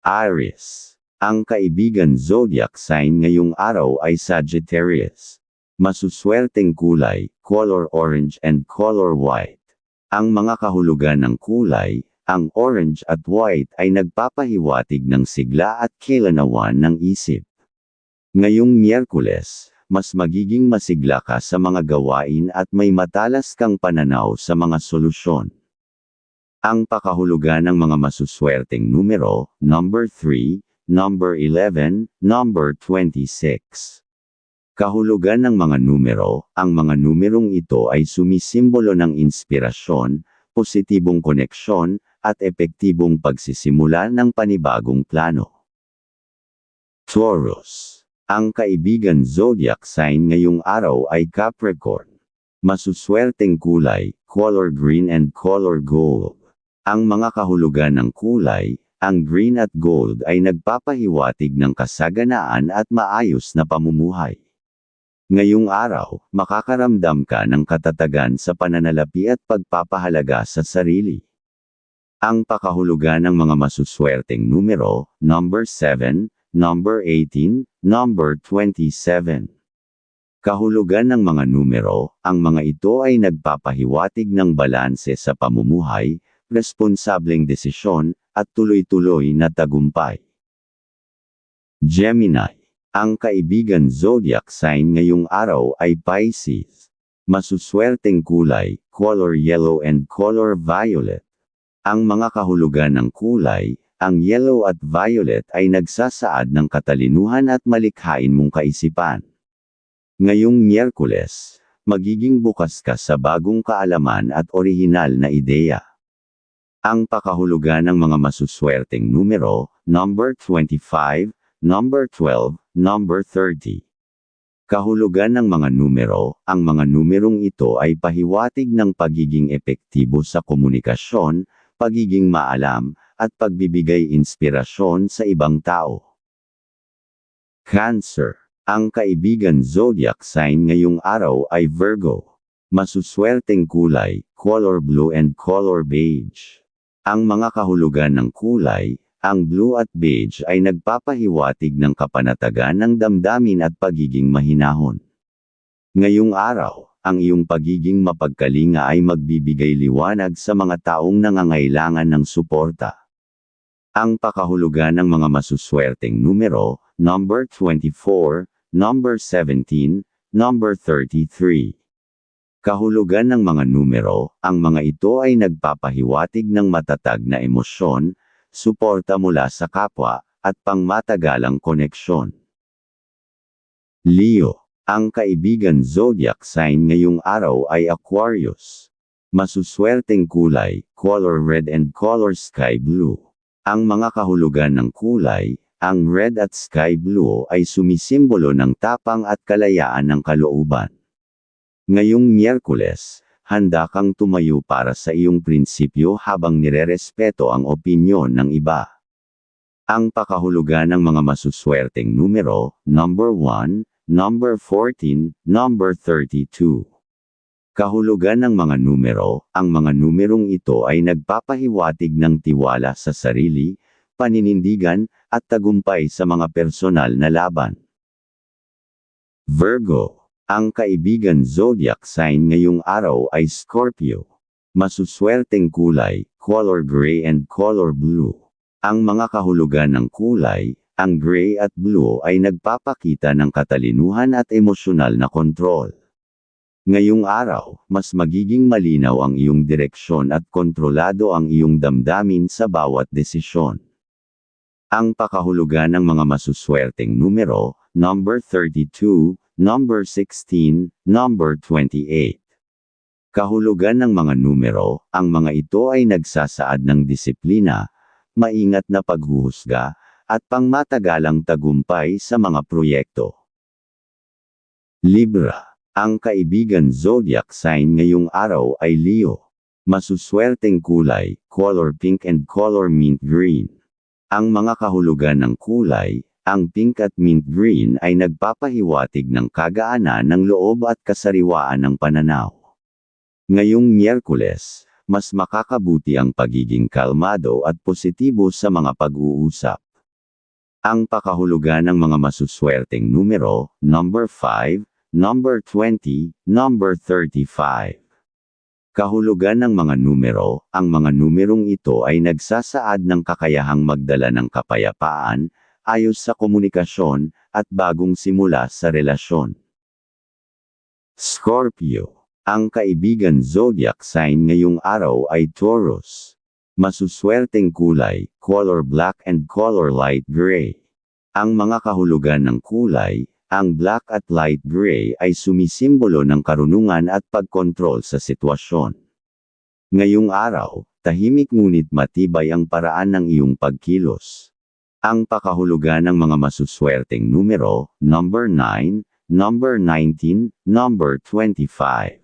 Aries. Ang kaibigan zodiac sign ngayong araw ay Sagittarius. Masuswerteng kulay, color orange and color white. Ang mga kahulugan ng kulay, ang orange at white ay nagpapahiwatig ng sigla at kailanawan ng isip. Ngayong Miyerkules, mas magiging masigla ka sa mga gawain at may matalas kang pananaw sa mga solusyon. Ang pakahulugan ng mga masuswerteng numero, number 3, number 11, number 26. Kahulugan ng mga numero, ang mga numerong ito ay sumisimbolo ng inspirasyon, positibong koneksyon, at epektibong pagsisimula ng panibagong plano. Taurus. Ang kaibigan zodiac sign ngayong araw ay Capricorn. Masuswerteng kulay, color green and color gold. Ang mga kahulugan ng kulay, ang green at gold ay nagpapahiwatig ng kasaganaan at maayos na pamumuhay. Ngayong araw, makakaramdam ka ng katatagan sa pananalapi at pagpapahalaga sa sarili. Ang pakahulugan ng mga masuswerteng numero, number 7, number 18, number 27. Kahulugan ng mga numero, ang mga ito ay nagpapahiwatig ng balanse sa pamumuhay, responsableng desisyon, at tuloy-tuloy na tagumpay. Gemini. Ang kaibigan zodiac sign ngayong araw ay Pisces. Masuswerteng kulay, color yellow and color violet. Ang mga kahulugan ng kulay, ang yellow at violet ay nagsasaad ng katalinuhan at malikhain mong kaisipan. Ngayong Miyerkules, magiging bukas ka sa bagong kaalaman at orihinal na ideya. Ang pakahulugan ng mga masuswerteng numero, number 25, number 12, number 30. Kahulugan ng mga numero, ang mga numerong ito ay pahiwatig ng pagiging epektibo sa komunikasyon, pagiging maalam, at pagbibigay inspirasyon sa ibang tao. Cancer. Ang kaibigan zodiac sign ngayong araw ay Virgo. Masuswerteng kulay, color blue and color beige. Ang mga kahulugan ng kulay, ang blue at beige ay nagpapahiwatig ng kapanatagan ng damdamin at pagiging mahinahon. Ngayong araw, ang iyong pagiging mapagkalinga ay magbibigay liwanag sa mga taong nangangailangan ng suporta. Ang pakahulugan ng mga masuswerteng numero, number 24, number 17, number 33. Kahulugan ng mga numero, ang mga ito ay nagpapahiwatig ng matatag na emosyon, suporta mula sa kapwa, at pangmatagalang koneksyon. Leo, ang kaibigan zodiac sign ngayong araw ay Aquarius. Masuswerteng kulay, color red and color sky blue. Ang mga kahulugan ng kulay, ang red at sky blue ay sumisimbolo ng tapang at kalayaan ng kalooban. Ngayong Miyerkules, handa kang tumayo para sa iyong prinsipyo habang nirerespeto ang opinyon ng iba. Ang pakahulugan ng mga masuswerteng numero, number 1, number 14, number 32. Kahulugan ng mga numero, ang mga numerong ito ay nagpapahiwatig ng tiwala sa sarili, paninindigan, at tagumpay sa mga personal na laban. Virgo ang kaibigan zodiac sign ngayong araw ay Scorpio. Masuswerteng kulay, color gray and color blue. Ang mga kahulugan ng kulay, ang gray at blue ay nagpapakita ng katalinuhan at emosyonal na kontrol. Ngayong araw, mas magiging malinaw ang iyong direksyon at kontrolado ang iyong damdamin sa bawat desisyon. Ang pakahulugan ng mga masuswerteng numero, number 32, number 16, number 28. Kahulugan ng mga numero, ang mga ito ay nagsasaad ng disiplina, maingat na paghuhusga, at pangmatagalang tagumpay sa mga proyekto. Libra. Ang kaibigan zodiac sign ngayong araw ay Leo. Masuswerteng kulay, color pink and color mint green. Ang mga kahulugan ng kulay, ang pink at mint green ay nagpapahiwatig ng kagaanan ng loob at kasariwaan ng pananaw. Ngayong Miyerkules, mas makakabuti ang pagiging kalmado at positibo sa mga pag-uusap. Ang pakahulugan ng mga masuswerteng numero, number 5, number 20, number 35. Kahulugan ng mga numero, ang mga numerong ito ay nagsasaad ng kakayahang magdala ng kapayapaan, ayos sa komunikasyon, at bagong simula sa relasyon. Scorpio. Ang kaibigan zodiac sign ngayong araw ay Taurus. Masuswerteng kulay, color black and color light gray. Ang mga kahulugan ng kulay, ang black at light gray ay sumisimbolo ng karunungan at pagkontrol sa sitwasyon. Ngayong araw, tahimik ngunit matibay ang paraan ng iyong pagkilos. Ang pakahulugan ng mga masuswerteng numero, number 9, number 19, number 25.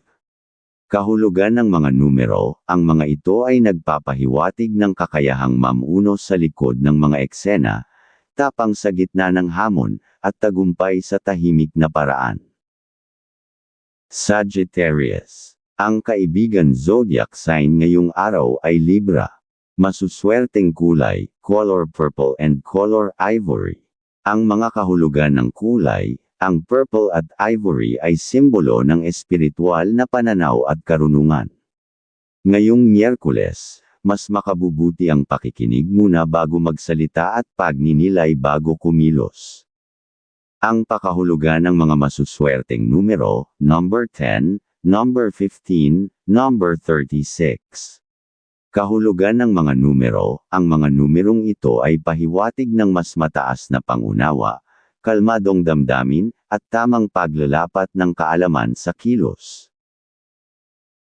Kahulugan ng mga numero, ang mga ito ay nagpapahiwatig ng kakayahang mamuno sa likod ng mga eksena, tapang sa gitna ng hamon, at tagumpay sa tahimik na paraan. Sagittarius. Ang kaibigan zodiac sign ngayong araw ay Libra. Masuswerteng kulay, color purple and color ivory. Ang mga kahulugan ng kulay, ang purple at ivory ay simbolo ng espiritual na pananaw at karunungan. Ngayong Miyerkules, mas makabubuti ang pakikinig muna bago magsalita at pagninilay bago kumilos. Ang pakahulugan ng mga masuswerteng numero, number 10, number 15, number 36. Kahulugan ng mga numero, ang mga numerong ito ay pahiwatig ng mas mataas na pangunawa, kalmadong damdamin, at tamang paglalapat ng kaalaman sa kilos.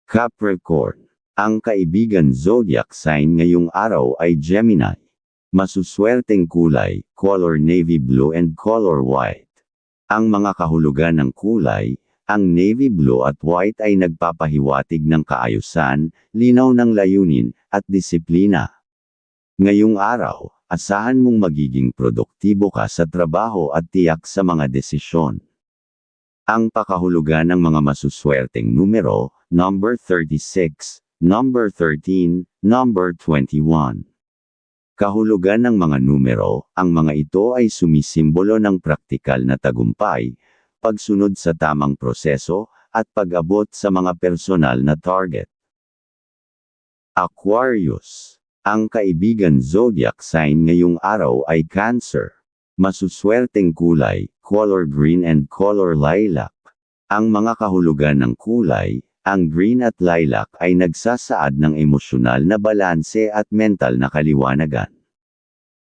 Capricorn. Ang kaibigan zodiac sign ngayong araw ay Gemini. Masuswerteng kulay, color navy blue and color white. Ang mga kahulugan ng kulay, ang navy blue at white ay nagpapahiwatig ng kaayusan, linaw ng layunin, at disiplina. Ngayong araw, asahan mong magiging produktibo ka sa trabaho at tiyak sa mga desisyon. Ang pakahulugan ng mga masuswerteng numero, number 36, number 13, number 21. Kahulugan ng mga numero, ang mga ito ay sumisimbolo ng praktikal na tagumpay, pagsunod sa tamang proseso, at pag-abot sa mga personal na target. Aquarius. Ang kaibigan zodiac sign ngayong araw ay Cancer. Masuswerteng kulay, color green and color lilac. Ang mga kahulugan ng kulay, ang green at lilac ay nagsasaad ng emosyonal na balanse at mental na kaliwanagan.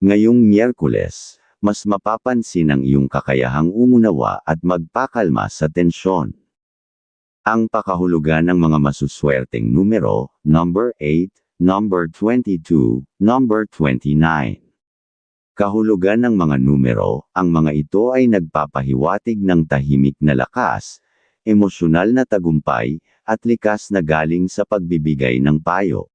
Ngayong Miyerkules, mas mapapansin ang iyong kakayahang umunawa at magpakalma sa tensyon. Ang pakahulugan ng mga masuswerteng numero, number 8, number 22, number 29. Kahulugan ng mga numero, ang mga ito ay nagpapahiwatig ng tahimik na lakas, emosyonal na tagumpay, at likas na galing sa pagbibigay ng payo.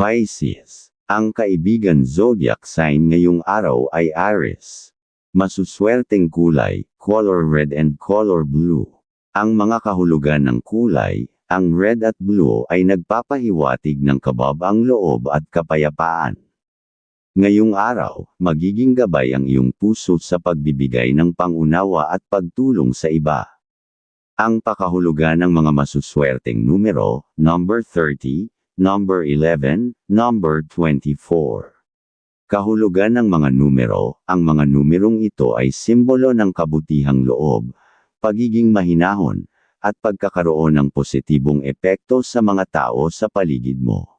Pisces. Ang kaibigan zodiac sign ngayong araw ay Aries. Masuswerteng kulay, color red and color blue. Ang mga kahulugan ng kulay, ang red at blue ay nagpapahiwatig ng kababang loob at kapayapaan. Ngayong araw, magiging gabay ang iyong puso sa pagbibigay ng pangunawa at pagtulong sa iba. Ang pakahulugan ng mga masuswerteng numero, number 30, number 11, number 24. Kahulugan ng mga numero, ang mga numerong ito ay simbolo ng kabutihang loob, pagiging mahinahon, at pagkakaroon ng positibong epekto sa mga tao sa paligid mo.